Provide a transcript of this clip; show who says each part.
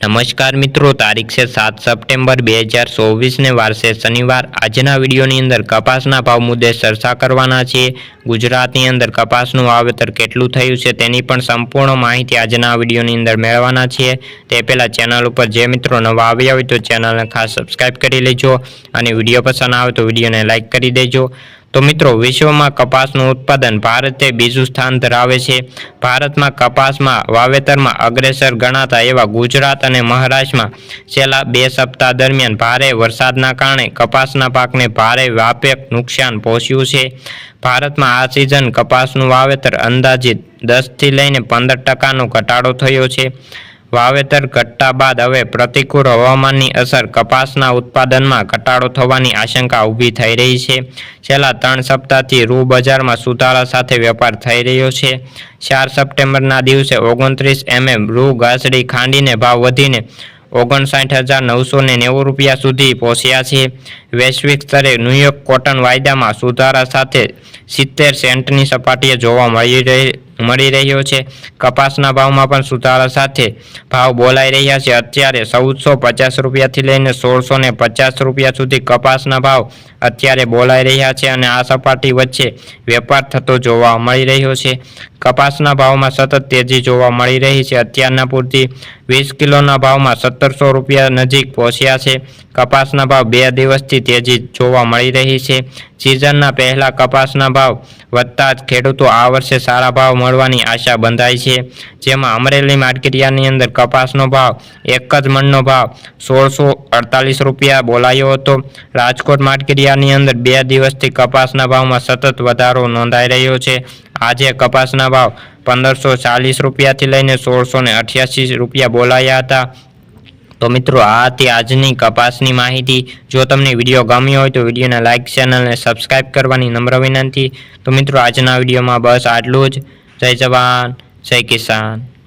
Speaker 1: નમસ્કાર મિત્રો, તારીખ છે સાત સપ્ટેમ્બર બે હજાર ચોવીસને વારસે શનિવાર. આજના વિડીયોની અંદર કપાસના ભાવ મુદ્દે ચર્ચા કરવાના છીએ ગુજરાતની અંદર કપાસનું વાવેતર કેટલું થયું છે તેની પણ સંપૂર્ણ માહિતી આજના વિડીયોની અંદર મેળવવાના છીએ તે પહેલાં ચેનલ ઉપર જે મિત્રો નવા આવ્યા હોય તો ચેનલને ખાસ સબસ્ક્રાઈબ કરી લેજો અને વીડિયો પસંદ આવે તો વિડીયોને લાઇક કરી દેજો. તો મિત્રો, વિશ્વમાં કપાસનું ઉત્પાદન ભારતે બીજું સ્થાન ધરાવે છે. ભારતમાં કપાસમાં વાવેતરમાં અગ્રેસર ગણાતા એવા ગુજરાત અને મહારાષ્ટ્રમાં છેલ્લા બે સપ્તાહ દરમિયાન ભારે વરસાદના કારણે કપાસના પાકને ભારે વ્યાપક નુકસાન પહોંચ્યું છે. ભારતમાં આ સિઝન કપાસનું વાવેતર અંદાજિત દસથી લઈને પંદર ટકાનો ઘટાડો થયો છે. વાવેતર ઘટતા બાદ હવે પ્રતિકૂળ હવામાનની અસર કપાસના ઉત્પાદનમાં ઘટાડો થવાની આશંકા ઊભી થઈ રહી છે. છેલ્લા ત્રણ સપ્તાહથી રૂ બજારમાં સુધારા સાથે વેપાર થઈ રહ્યો છે. ચાર સપ્ટેમ્બરના દિવસે ઓગણત્રીસ એમએમ રૂ ઘાસડી ખાંડીને ભાવ વધીને ઓગણસાઠ હજાર નવસો ને નેવું રૂપિયા સુધી પહોંચ્યા છે. વૈશ્વિક સ્તરે ન્યૂયોર્ક કોટન વાયદામાં સુધારા સાથે સિત્તેર સેન્ટની સપાટીએ જોવા મળી રહી મળી રહ્યો છે. કપાસના ભાવમાં પણ સુધારા સાથે ભાવ બોલાઈ રહ્યા છે. અત્યારે ચૌદસો પચાસ રૂપિયાથી લઈને સોળસો ને પચાસ રૂપિયા સુધી કપાસના ભાવ અત્યારે બોલાઈ રહ્યા છે અને આ સપાટી વચ્ચે વેપાર થતો જોવા મળી રહ્યો છે. કપાસના ભાવમાં સતત તેજી જોવા મળી રહી છે. અત્યારના પૂરતી વીસ કિલોના ભાવમાં સત્તરસો રૂપિયા નજીક પહોંચ્યા છે. કપાસના ભાવ બે દિવસથી તેજી જોવા મળી રહી છે. સિઝનના પહેલા કપાસના ભાવ વધતા જ ખેડૂતો આ વર્ષે સારા ભાવ મળવાની આશા બંધાઈ છે. જેમાં અમરેલી માર્કેટિયાની અંદર કપાસનો ભાવ એક જ મણનો ભાવ સોળસો અડતાલીસ રૂપિયા બોલાયો હતો. રાજકોટ માર્કેટિયાની અંદર બે દિવસથી કપાસના ભાવમાં સતત વધારો નોંધાઈ રહ્યો છે. આજે કપાસના ભાવ પંદરસો ચાલીસ રૂપિયાથી લઈને સોળસો ને અઠ્યાસી રૂપિયા બોલાયા હતા. તો મિત્રો, આ હતી આજની કપાસની માહિતી. જો તમને વીડિયો ગમ્યો હોય તો વિડીયોને લાઇક ચેનલને સબસ્ક્રાઇબ કરવાની નમ્ર વિનંતી. તો મિત્રો, આજના વિડીયોમાં બસ આટલું જ. જય જવાન, જય કિસાન.